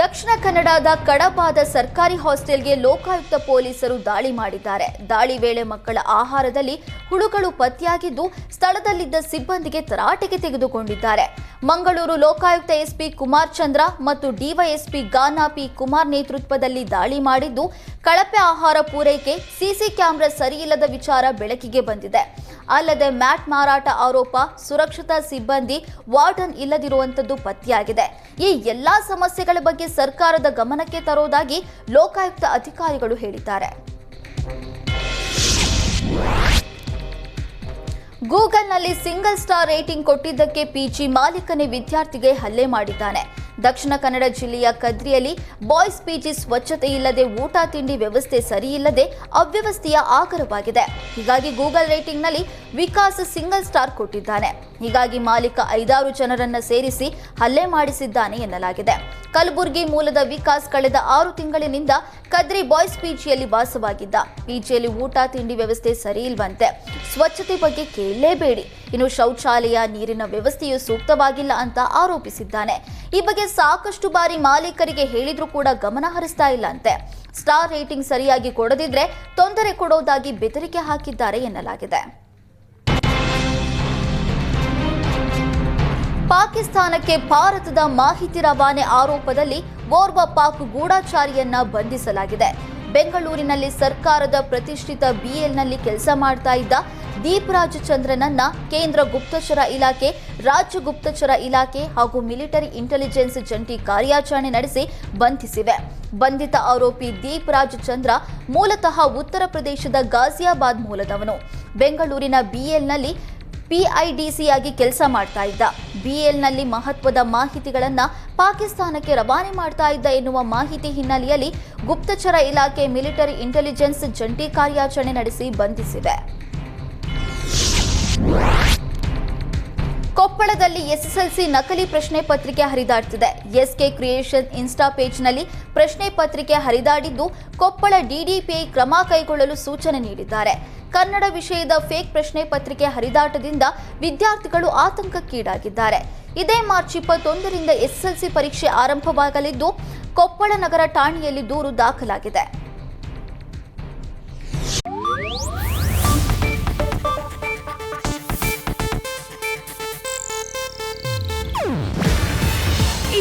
ದಕ್ಷಿಣ ಕನ್ನಡದ ಕಡಬಾದ ಸರ್ಕಾರಿ ಹಾಸ್ಟೆಲ್ಗೆ ಲೋಕಾಯುಕ್ತ ಪೊಲೀಸರು ದಾಳಿ ಮಾಡಿದ್ದಾರೆ. ದಾಳಿ ವೇಳೆ ಮಕ್ಕಳ ಆಹಾರದಲ್ಲಿ ಹುಳುಗಳು ಪತ್ತೆಯಾಗಿದ್ದು ಸ್ಥಳದಲ್ಲಿದ್ದ ಸಿಬ್ಬಂದಿಗೆ ತರಾಟೆಗೆ ತೆಗೆದುಕೊಂಡಿದ್ದಾರೆ. ಮಂಗಳೂರು ಲೋಕಾಯುಕ್ತ ಎಸ್ಪಿ ಕುಮಾರ್ ಚಂದ್ರ ಮತ್ತು ಡಿವೈಎಸ್ಪಿ ಗಾನಾ ಪಿ ಕುಮಾರ್ ನೇತೃತ್ವದಲ್ಲಿ ದಾಳಿ ಮಾಡಿದ್ದು ಕಳಪೆ ಆಹಾರ ಪೂರೈಕೆ, ಸಿಸಿ ಕ್ಯಾಮೆರಾ ಸರಿಯಿಲ್ಲದ ವಿಚಾರ ಬೆಳಕಿಗೆ ಬಂದಿದೆ. ಅಲ್ಲದೆ ಮ್ಯಾಟ್ ಮಾರಾಟ ಆರೋಪ, ಸುರಕ್ಷತಾ ಸಿಬ್ಬಂದಿ, ವಾರ್ಡನ್ ಇಲ್ಲದಿರುವಂತದ್ದು ಪತ್ತೆಯಾಗಿದೆ. ಈ ಎಲ್ಲಾ ಸಮಸ್ಯೆಗಳ ಬಗ್ಗೆ ಸರ್ಕಾರದ ಗಮನಕ್ಕೆ ತರುವುದಾಗಿ ಲೋಕಾಯುಕ್ತ ಅಧಿಕಾರಿಗಳು ಹೇಳಿದ್ದಾರೆ. ಗೂಗಲ್ನಲ್ಲಿ ಸಿಂಗಲ್ ಸ್ಟಾರ್ ರೇಟಿಂಗ್ ಕೊಟ್ಟಿದ್ದಕ್ಕೆ ಪಿಜಿ ಮಾಲೀಕನೇ ವಿದ್ಯಾರ್ಥಿಗೆ ಹಲ್ಲೆ ಮಾಡಿದ್ದಾನೆ. ದಕ್ಷಿಣ ಕನ್ನಡ ಜಿಲ್ಲೆಯ ಕದ್ರಿಯಲ್ಲಿ ಬಾಯ್ಸ್ ಪಿಜಿ ಸ್ವಚ್ಛತೆ ಇಲ್ಲದೆ ಊಟ ತಿಂಡಿ ವ್ಯವಸ್ಥೆ ಸರಿಯಿಲ್ಲದೆ ಅವ್ಯವಸ್ಥೆಯ ಆಕರವಾಗಿದೆ. ಹೀಗಾಗಿ ಗೂಗಲ್ ರೇಟಿಂಗ್ನಲ್ಲಿ ವಿಕಾಸ್ ಸಿಂಗಲ್ ಸ್ಟಾರ್ ಕೊಟ್ಟಿದ್ದಾನೆ. ಹೀಗಾಗಿ ಮಾಲೀಕ ಐದಾರು ಜನರನ್ನ ಸೇರಿಸಿ ಹಲ್ಲೆ ಮಾಡಿಸಿದ್ದಾನೆ ಎನ್ನಲಾಗಿದೆ. ಕಲಬುರಗಿ ಮೂಲದ ವಿಕಾಸ್ ಕಳೆದ ಆರು ತಿಂಗಳಿನಿಂದ ಕದ್ರಿ ಬಾಯ್ಸ್ ಪಿಜಿಯಲ್ಲಿ ವಾಸವಾಗಿದ್ದ. ಪಿಜಿಯಲ್ಲಿ ಊಟ ತಿಂಡಿ ವ್ಯವಸ್ಥೆ ಸರಿ ಇಲ್ವಂತೆ ಸ್ವಚ್ಛತೆ ಬಗ್ಗೆ ಕೇಳಲೇಬೇಡಿ. ಇನ್ನು ಶೌಚಾಲಯ, ನೀರಿನ ವ್ಯವಸ್ಥೆಯು ಸೂಕ್ತವಾಗಿಲ್ಲ ಅಂತ ಆರೋಪಿಸಿದ್ದಾನೆ. ಈ ಬಗ್ಗೆ ಸಾಕಷ್ಟು ಬಾರಿ ಮಾಲೀಕರಿಗೆ ಹೇಳಿದ್ರೂ ಕೂಡ ಗಮನ ಹರಿಸ್ತಾ ಇಲ್ಲ ಅಂತೆ ಸ್ಟಾರ್ ರೇಟಿಂಗ್ ಸರಿಯಾಗಿ ಕೊಡದಿದ್ರೆ ತೊಂದರೆ ಕೊಡೋದಾಗಿ ಬೆದರಿಕೆ ಹಾಕಿದ್ದಾರೆ ಎನ್ನಲಾಗಿದೆ. ಪಾಕಿಸ್ತಾನಕ್ಕೆ ಭಾರತದ ಮಾಹಿತಿ ರವಾನೆ ಆರೋಪದಲ್ಲಿ ಓರ್ವ ಪಾಕ್ ಗೂಢಾಚಾರಿಯನ್ನ ಬಂಧಿಸಲಾಗಿದೆ. ಬೆಂಗಳೂರಿನಲ್ಲಿ ಸರ್ಕಾರದ ಪ್ರತಿಷ್ಠಿತ ಬಿಎಲ್ನಲ್ಲಿ ಕೆಲಸ ಮಾಡ್ತಾ ಇದ್ದ ದೀಪ್ ರಾಜಚಂದ್ರನನ್ನ ಕೇಂದ್ರ ಗುಪ್ತಚರ ಇಲಾಖೆ, ರಾಜ್ಯ ಗುಪ್ತಚರ ಇಲಾಖೆ ಹಾಗೂ ಮಿಲಿಟರಿ ಇಂಟೆಲಿಜೆನ್ಸ್ ಜಂಟಿ ಕಾರ್ಯಾಚರಣೆ ನಡೆಸಿ ಬಂಧಿಸಿವೆ. ಬಂಧಿತ ಆರೋಪಿ ದೀಪ್ ರಾಜಚಂದ್ರ ಮೂಲತಃ ಉತ್ತರ ಪ್ರದೇಶದ ಗಾಜಿಯಾಬಾದ್ ಮೂಲದವನು. ಬೆಂಗಳೂರಿನ ಬಿಎಲ್ನಲ್ಲಿ ಪಿಐಡಿಸಿಯಾಗಿ ಕೆಲಸ ಮಾಡ್ತಾ ಇದ್ದ. ಬಿಎಲ್ನಲ್ಲಿ ಮಹತ್ವದ ಮಾಹಿತಿಗಳನ್ನ ಪಾಕಿಸ್ತಾನಕ್ಕೆ ರವಾನೆ ಮಾಡ್ತಾ ಇದ್ದ ಎನ್ನುವ ಮಾಹಿತಿ ಹಿನ್ನೆಲೆಯಲ್ಲಿ ಗುಪ್ತಚರ ಇಲಾಖೆ ಮಿಲಿಟರಿ ಇಂಟೆಲಿಜೆನ್ಸ್ ಜಂಟಿ ಕಾರ್ಯಾಚರಣೆ ನಡೆಸಿ ಬಂಧಿಸಿದೆ. ಕೊಪ್ಪಳದಲ್ಲಿ ಎಸ್ಎಸ್ಎಲ್ಸಿ ನಕಲಿ ಪ್ರಶ್ನೆ ಪತ್ರಿಕೆ ಹರಿದಾಡ್ತಿದೆ. ಎಸ್ಕೆ ಕ್ರಿಯೇಷನ್ ಇನ್ಸ್ಟಾ ಪೇಜ್ನಲ್ಲಿ ಪ್ರಶ್ನೆ ಪತ್ರಿಕೆ ಹರಿದಾಡಿದ್ದು ಕೊಪ್ಪಳ ಡಿಡಿಪಿಐ ಕ್ರಮ ಕೈಗೊಳ್ಳಲು ಸೂಚನೆ ನೀಡಿದ್ದಾರೆ. ಕನ್ನಡ ವಿಷಯದ ಫೇಕ್ ಪ್ರಶ್ನೆ ಪತ್ರಿಕೆ ಹರಿದಾಟದಿಂದ ವಿದ್ಯಾರ್ಥಿಗಳು ಆತಂಕಕ್ಕೀಡಾಗಿದ್ದಾರೆ. ಇದೇ ಮಾರ್ಚ್ ಇಪ್ಪತ್ತೊಂದರಿಂದ ಎಸ್ಎಸ್ಎಲ್ಸಿ ಪರೀಕ್ಷೆ ಆರಂಭವಾಗಲಿದ್ದು, ಕೊಪ್ಪಳ ನಗರ ಠಾಣೆಯಲ್ಲಿ ದೂರು ದಾಖಲಾಗಿದೆ.